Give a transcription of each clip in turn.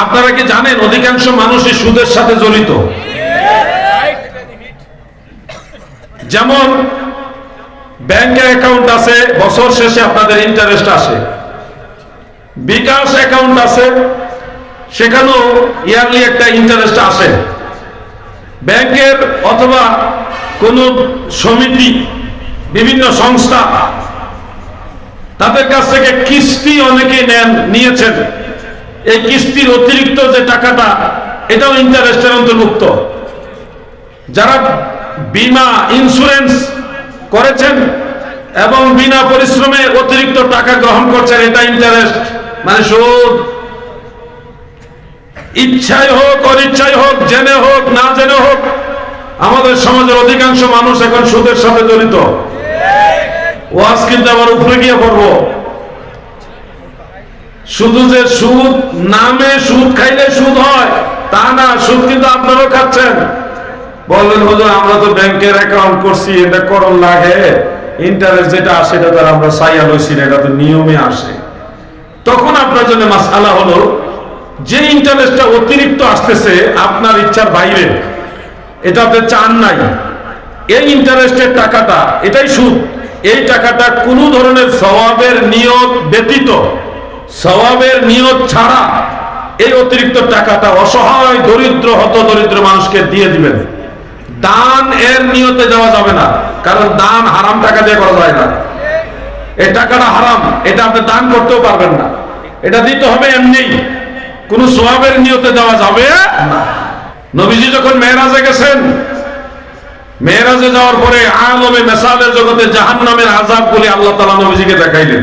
আপনারা কি জানেন অধিকাংশ মানুষই সুদের সাথে জড়িত? যেমন ব্যাংকে অ্যাকাউন্ট আছে, বছর শেষে আপনাদের ইন্টারেস্ট আসে। বিকাশ অ্যাকাউন্ট আছে, সেখানেও ইয়ারলি একটা ইন্টারেস্ট আসে। ব্যাংকের অথবা কোন সমিতি, বিভিন্ন সংস্থা, তাদের কাছ থেকে কিস্তি অনেকে নেন, নিয়েছেন। এই কিস্তির অতিরিক্ত যে টাকাটা, এটাও ইন্টারেস্টের অন্তর্ভুক্ত। যারা বিমা ইন্স্যুরেন্স করেছেন এবং বিনা পরিশ্রমে অতিরিক্ত টাকা গ্রহণ করছেন, এটা ইন্টারেস্ট মানে সুদ। ইচ্ছাই হোক, অনিচ্ছাই হোক, জেনে হোক, না জেনে হোক, আমাদের সমাজের অধিকাংশ মানুষ এখন সুদের সাথে জড়িত। ওয়াজ কিন্তু আবার উপরে গিয়ে পড়ব। শুধু যে সুদ, নামে সুদ খাইলে সুদ হয়, তা না, সুদ কিন্তু আপনারাও খাচ্ছেন। বললেন হুজুর, আমরা তো ব্যাংকের অ্যাকাউন্ট করছি, এটা করণ লাগে। ইন্টারেস্ট যেটা আসে, এটা তার আমরা সাইয়া লইছি এটা তো নিয়মে আসে। তখন আপনার জন্য মাসালা হলো, যে ইন্টারেস্টটা অতিরিক্ত আসতেছে, আপনার ইচ্ছার বাইরে, এটা আপনি চান নাই। এই ইন্টারেস্টের টাকাটা, এটাই সুদ। এই টাকাটা কোনো ধরনের সওয়াবের নিয়ত ব্যতীত সওয়াবের নিয়ত ছাড়া এই অতিরিক্ত টাকাটা অসহায়, দরিদ্র হত দরিদ্র মানুষকে দিয়ে দিবেন। দান এর নিয়তে যাওয়া যাবে না, কারণ দান হারাম টাকা দিয়ে করা যায় না। এই টাকাটা হারাম, এটা আপনি দান করতেও পারবেন না। এটা দিতে হবে এমনি, কোন সোয়াবের নিয়তে দেওয়া যাবে না। নবীজি যখন মেয়েরাজে গেছেন, মেয়েরাজে যাওয়ার পরে আলমে মেসালের জগতে জাহান নামের আজাব বলে আল্লাহ তালা নবীজিকে দেখাইলেন।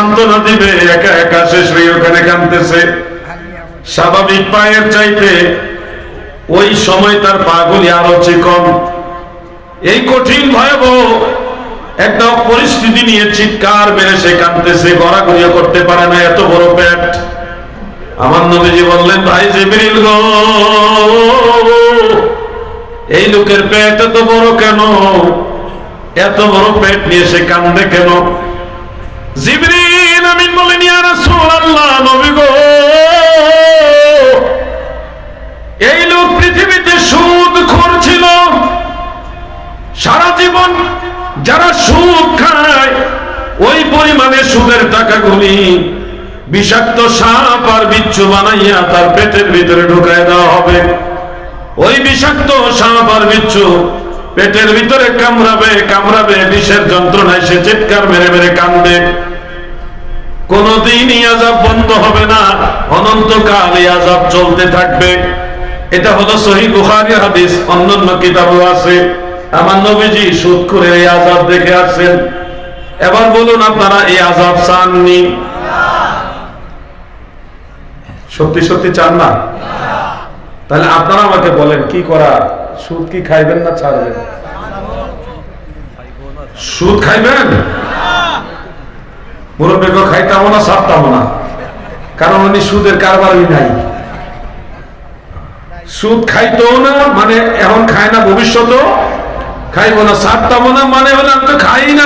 সান্ত্বনা দিবে, একা একা শেষ হয়ে ওখানে কাঁদতেছে। স্বাভাবিক পায়ের চাইতে ওই সময় তার পাগুলি আরও চিকন এই কঠিন, ভয়াবহ একটা পরিস্থিতি নিয়ে চিৎকার মেরে সে কাঁদতেছে, গড়াগড়িও করতে পারে না, এত বড় পেট আমার নবীজি বললেন, ভাই জিবরিল গো, এই লোকের পেট এত বড় কেন? এত বড় পেট নিয়ে সে কান্দে কেন? জিবরিল আমিন বলেন, ইয়া রাসূলুল্লাহ, নবী গো, এই লোক পৃথিবীতে সুদ ছিল। সারা জীবন যারা সুদ খায়, ওই পরিমাণে সুদের টাকাগুলি বিষাক্ত সাপ আর বিচ্ছু বানাইয়া তার পেটের ভিতরে ঢুকায় দেওয়া হবে। ওই বিষাক্ত সাপ আর বিচ্ছু পেটের ভিতরে কামড়াবে কামড়াবে, বিষের যন্ত্রণায় সে চিৎকার মেরে মেরে কান্দবে কোনদিন আজাব বন্ধ হবে না, অনন্তকাল এই আজাব চলতে থাকবে। এটা হলো সহি বুখারী হাদিস, অন্যান্য কিতাবও আছে। আমার নবীজি সুদ করে এই আজাব দেখে আসছেন। এবার বলুন আপনারা, এই আজাব চাননি? সত্যি সত্যি চান না? তাহলে আপনারা আমাকে বলেন, কি করা? সুদ কি খাইবেন না ছাড়বেন? সুদ খাইবেন? মুরব্বীকে খাইতাম না না। কারণ উনি সুদের কারবারই নাই। সুদ না মানে এখন খায় না খাইবো না না মানে হলে আমি তো খাই না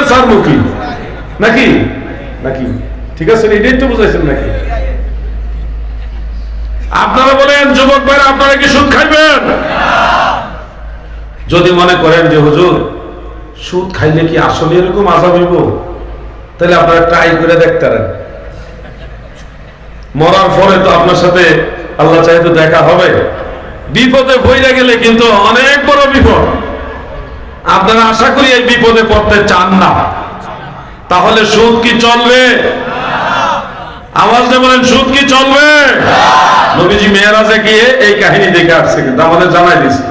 নাকি? নাকি? ঠিক আছে, এটাই তো বুঝাইছেন নাকি? আপনারা বলেন, যুবক আপনারা কি সুদ খাইবেন? যদি মনে করেন যে, হুজুর, সুদ খাইলে কি আসলে এরকম আজাব হইব? তাহলে আপনারা ট্রাই করে দেখতে মরার পরে তো আপনার সাথে আল্লাহ চাইতে দেখা হবে। বিপদে বইরা গেলে কিন্তু অনেক বড় বিপদ। আপনারা আশা করি এই বিপদে পড়তে চান না। তাহলে সুদ কি চলবে? আওয়াজ বলেন, সুদ কি চলবে? নবীজি মেয়েরাজে গিয়ে এই কাহিনী দেখে আসছে, কিন্তু আমাদের জানাই দিচ্ছে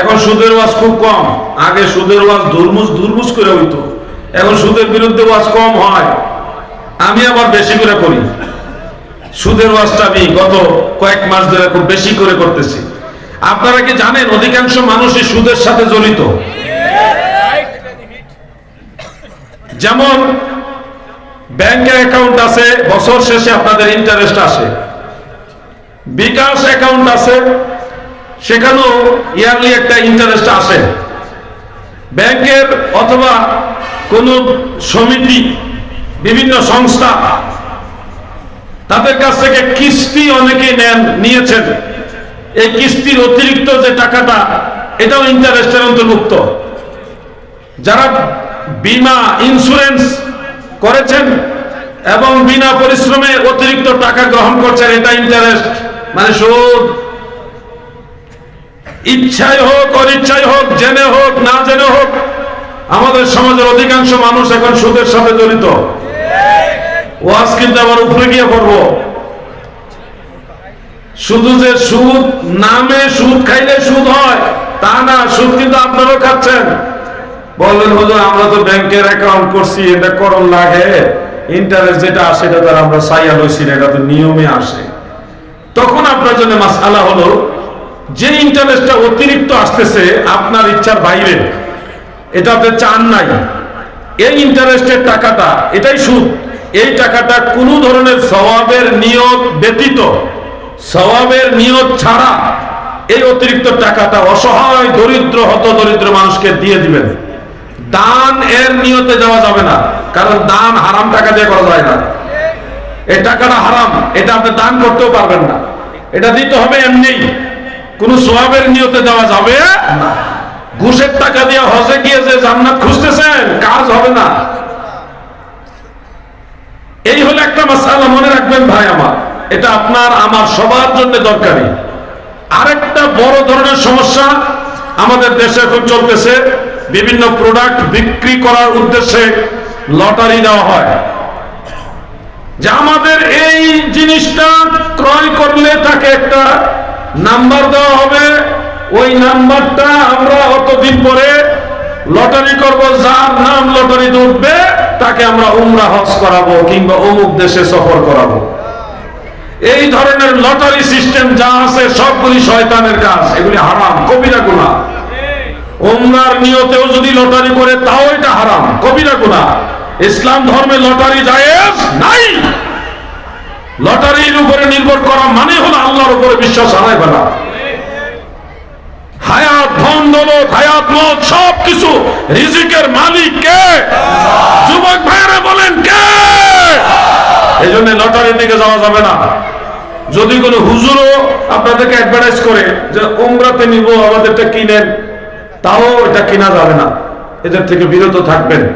এখন সুদের ওয়াজ খুব কম। আগে সুদের ওয়াজ দুর্মুজ দুর্মুজ করে হইতো। এখন সুদের বিরুদ্ধে ওয়াজ কম হয়। আমি আবার বেশি করে করি। সুদের ওয়াজটা আমি গত কয়েক মাস ধরে খুব বেশি করে করতেছি। আপনারা কি জানেন, অধিকাংশ মানুষই সুদের সাথে জড়িত। যেমন ব্যাংকে অ্যাকাউন্ট আছে, বছর শেষে আপনাদের ইন্টারেস্ট আসে। বিকাশ অ্যাকাউন্ট আছে, সেখানেও ইয়ারলি একটা ইন্টারেস্ট আসে। ব্যাংকের অথবা কোন সমিতি, বিভিন্ন সংস্থা তাদের কাছ থেকে কিস্তি অনেকে নেন, নিয়েছেন। এই কিস্তির অতিরিক্ত যে টাকাটা, এটাও ইন্টারেস্টের অন্তর্ভুক্ত। যারা বিমা ইন্স্যুরেন্স করেছেন এবং বিনা পরিশ্রমে অতিরিক্ত টাকা গ্রহণ করছেন, এটা ইন্টারেস্ট। মানে সুদ। ইচ্ছাই হোক, অনিচ্ছাই হোক, জেনে হোক, না জেনে হোক আমাদের সমাজের অধিকাংশ মানুষ এখন সুদের সাথে জড়িত। কিন্তু আবার উপরে গিয়ে শুধু যে সুদ, নামে সুদ খাইলে সুদ হয়, তা না, সুদ কিন্তু খাচ্ছেন। বললেন হুজুর, আমরা তো ব্যাংকের অ্যাকাউন্ট করছি, এটা করণ লাগে। ইন্টারেস্ট যেটা আসে, এটা তার আমরা সাইয়া লইছি এটা তো নিয়মে আসে। তখন আপনার জন্য মাসালা হলো, যে ইন্টারেস্টটা অতিরিক্ত আসতেছে, আপনার ইচ্ছার বাইরে। এটা আপনি চান নাই। এই ইন্টারেস্টের টাকাটা, এটাই সুদ। এই টাকাটা কোনো ধরনের সওয়াবের নিয়ত ব্যতীত সওয়াবের নিয়ত ছাড়া এই অতিরিক্ত টাকাটা অসহায়, দরিদ্র, হত দরিদ্র মানুষকে দিয়ে দিবেন। দান এর নিয়তে যাওয়া যাবে না, কারণ দান হারাম টাকা দিয়ে করা যায় না। এই টাকাটা হারাম, এটা আপনি দান করতেও পারবেন না। এটা দিতে হবে এমনি। কোন সোয়াবের নিয়তে দেওয়া যাবে না। ঘুষের টাকা দিয়ে হজে গিয়ে জান্নাত খুঁজতেছেন, কাজ হবে না। এই হলো একটা মাসালা, মনে রাখবেন ভাই আমার। এটা আপনার, আমার সবার জন্য দরকারি। আরেকটা বড় ধরনের সমস্যা আমাদের দেশে এখন চলতেছে। বিভিন্ন প্রোডাক্ট বিক্রি করার উদ্দেশ্যে লটারি দেওয়া হয়। যে আমাদের এই জিনিসটা ক্রয় করলে তাকে একটা নাম্বার দেওয়া হবে। ওই নাম্বারটা আমরা অতদিন পরে লটারি করব, যার নাম লটারিতে উঠবে তাকে আমরা উমরা হজ করাবো কিংবা অমুক দেশে সফর করাবো। এই ধরনের লটারি সিস্টেম যা আছে, সবগুলি শয়তানের কাজ। এগুলি হারাম, কবিরা গুণা ওমরার নিয়তেও যদি লটারি করে, তাও এটা হারাম, কবিরা গুণা ইসলাম ধর্মে লটারি জায়েজ নাই। লটারির উপরে নির্ভর করা মানে হলো আল্লাহর উপরে বিশ্বাস হারাই ফেলা। হায়াত ধন দৌলত হায়াত মত সব কিছু রিজিকের মালিক কে? যুবক ভাইরা বলেন কে? এই জন্য লটারির দিকে যাওয়া যাবে না। যদি কোনো হুজুরও আপনাদেরকে অ্যাডভার্টাইজ করে যে উমরাতে নিব, আমাদেরটা কিনেন, তাও এটা কিনা যাবে না। এদের থেকে বিরত থাকবেন।